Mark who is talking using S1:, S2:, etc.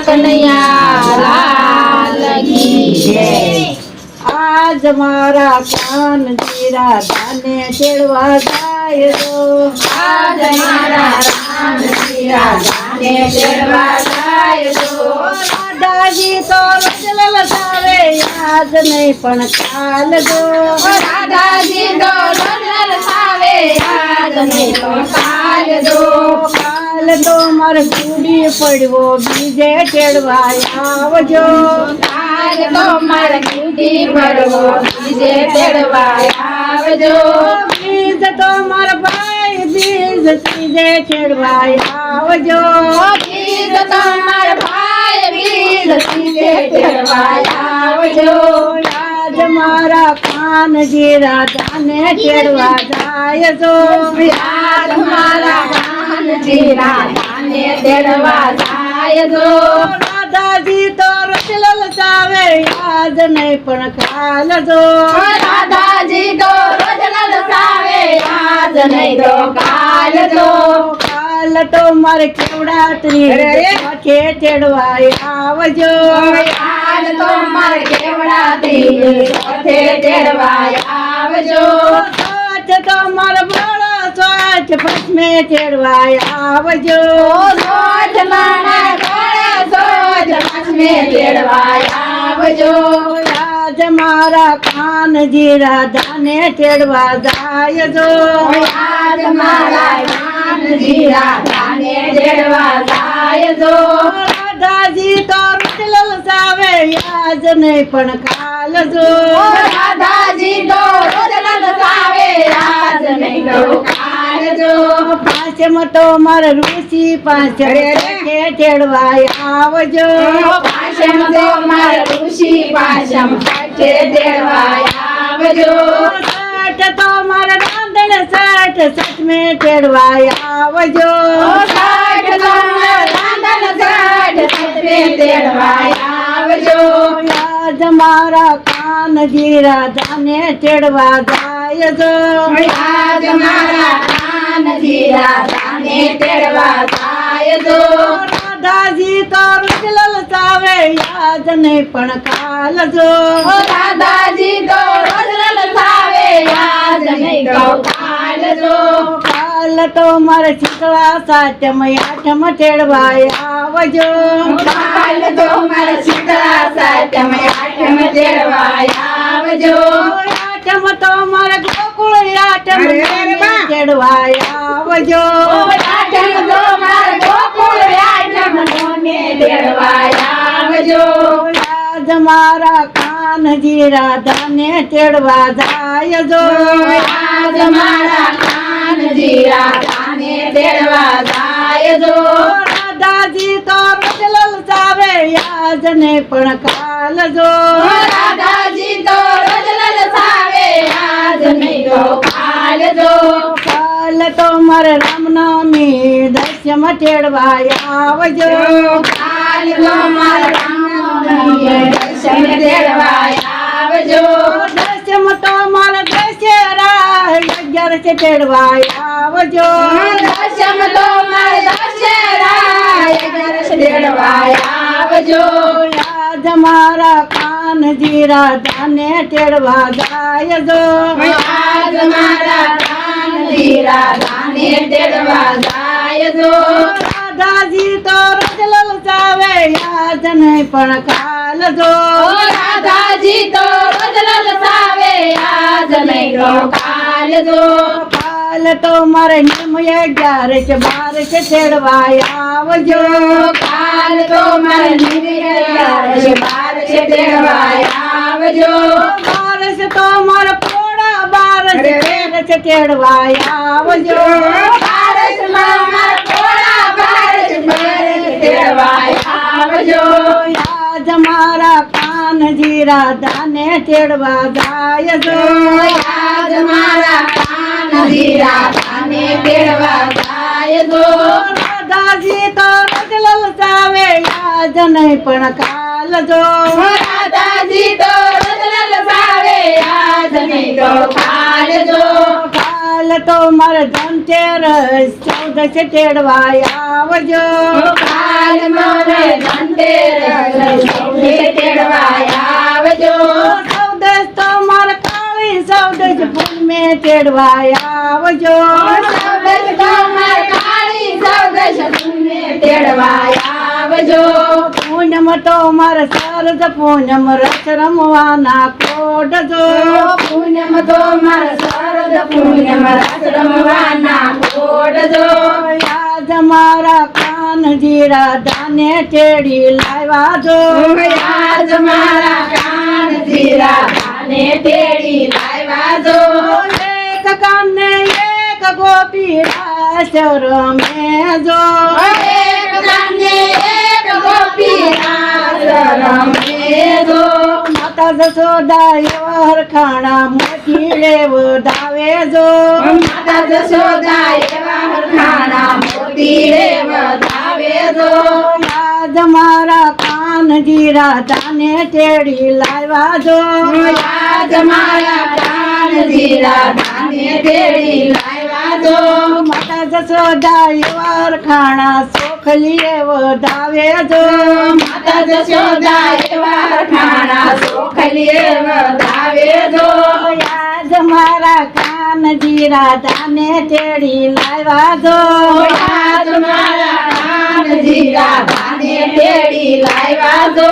S1: कन्हैया आज हमारा
S2: कान जीरा धाने चढ़वा जाए रो आज
S1: हमारा कान जीरा धाने चढ़वा जाए रो
S2: दादाजी तो रचल सारे आज नहीं पण काल गो
S1: दादाजी तो रचल सारे याद नहीं पण काल दो।
S2: કાલ તો મર ગુડી પડવો બીજે ટેડવાય આવજો
S1: કાલ તો મર ગુડી પડવો બીજે તેડવા આવજો.
S2: બીજ તો મર ભાઈ બીજ બીજે તેડવા આવજો
S1: બીજ તો મર ભાઈ બીજ બીજે તેડવા આવજો.
S2: આજ મારા કાનજી રાધાને તેડવા જાય તો
S1: આજ મારા કાનજી રાધાને તેડવા જાય જો.
S2: રાધાજી તો રચ લલચાવે યાદ નહીં પણ કાલ જો
S1: દાદાજી તો રોજ લલચાવે, યાદ નહીં તો કાલ જો.
S2: કાલ તો મારે કેવડા ત્રી છે તેડવા આવજો
S1: કાલ તો મારે કેવડાથી કે તેડવા આવજો.
S2: તો મારા બાળા સ્વાચ પછમે તેડવા આવજો
S1: સોજ મારા ઘોડા સોજ પાછમે તેડવા આવજો.
S2: આજ મારા કાનજી રાધાને તેડવા જાય જો
S1: આજ મારા કાનજી રાધાને તેડવા જાય જો.
S2: રાધાજી તો રોજ લલચાવે આજ નહીં પણ કાલ જો
S1: રાધાજી
S2: પાંચમ તો મારે ઋષિ પાંચ કે તેડવા આવજો
S1: પાછમ તો મારા ઋષિ પાછમ સાથે તેડવા આવજો.
S2: સાઠ તો મારે રાંધણ સાઠ સચમે તેડવા આવજો
S1: સાઠ તો મારા રાંધણ સાઠ સાથે તેડવા આવજો.
S2: આજ મારા કાનજી રાધાને તેડવા જાય જો
S1: આજ મારા કાનજી રાધાને તેડવા જાય જો.
S2: રાધાજી તો રોજ ચાવે યાદ ને પણ કાલ જો
S1: દાદાજી તો રોજ ચાવે યાદ નહીં તો કાલ જો.
S2: કાલ તો મારે શીતળા સાતમ આઠમ તેડવા આવજો
S1: કાલ તો મારે શીતળા સાતમ આઠમ તેડવા આવજો.
S2: આઠમ તો મારે ગોકુળ આઠમ તેડવા આવજો
S1: આઠમ તો મારા ગોકુળ આઠમને તેડવા આવજો.
S2: આજ મારા કાનજી રાધાને તેડવા જાય જો
S1: આજ મારા કાનજી રાધાને તેડવા જાય જો.
S2: રાધાજી તો રોજ લલચાવે આજ ને પણ કાલ જો
S1: દાદાજી તો રોજ લલચાવે, આજ નહીં તો કાલ જો.
S2: કાલ તો મારે રામનવમી દસ્યમ તેડવા આવજો
S1: કાલ તો મારા રામનવમીએ દર્શન તેડવા આવજો.
S2: દસ્યમ તો મારે દશેરા અગિયાર છે તેડવા આવજો
S1: દર્શન તો મારે દશેરા અગિયારસ તેડવા આવજો.
S2: આજ મારા કાનજી રાધાને તેડવા જાય જો
S1: મારા તેડવા જાય જો.
S2: રાધાજી તો રોજ લલચાવે આજ નહીં પણ કાલ જો
S1: રાધાજી તો રોજ લલચાવે, આજ નહીં તો કાલ જો.
S2: કાલ તો મારે નિયમ અગિયાર છે બાર છે તેડવા આવજો
S1: કાલ તો મારે નિર્યર છે, બાર છે તેડવા આવજો.
S2: બાર છે તો મારે પોળા બાર છે તેર છે તેડવા આવજો
S1: બારસમાં મારા ભોળા બારસ બારસ તેડવા આવજો.
S2: આજ મારા કાનજી રાધાને તેડવા જાય જો
S1: આજ મારા કાનજી રાધાને તેડવા જાય જો.
S2: રાધાજી તો રોજ લલચાવે આજ નહીં પણ કાલ જો
S1: રાધાજી તો રોજ લલચાવે, આજ નહીં તો કાલ જો.
S2: કાલ તો મારે ધનતેરસ છે તેડવા આવજો.
S1: કાલ મારે ધનતેરસ ચૌદસે તેડવા આવજો.
S2: ચૌદસ તો મારે કાળી ચૌદસ પૂનમે તેડવા આવજો.
S1: ચૌદસ કમર કાળી ચૌદસ મે તેડવા આવજો.
S2: પૂનમ તો મારા શારદ પૂનમ રસ રમવાના કોડજો.
S1: પૂનમ તો મારા પૂનમ રસ રમવાના કોડજો
S2: આજ મારા કાનજી રાધાને તેડી લાવ્યા જો
S1: આજ મારા કાન જીરા કાને તેડી લાવ્યા જો.
S2: એક કાને એક ગોપી રાસ રમે જો માતા જશોદા યવર ખાણા મોતી લેવ દાવે જો
S1: માતા જશોદા એવા હરખાણા મોતી રે વધાવે જો
S2: યાદ મારા કાનજી રાધાને તેડી લાવ્યા જો
S1: યાદ મારા કાનજી જીરા કાને તેડી લાવ્યા જો
S2: માતા જશોદા યવર ખાણા સોખલીએ વધાવે જો.
S1: માતા જશોદા એવા હરખાણા સોખલીએ વધાવે જો.
S2: યાદ મારા કાનજી રાધાને તેડી લાવ્યા જો.
S1: યાદ મારા કાન જીરા કાને તેડી લાવ્યા જો.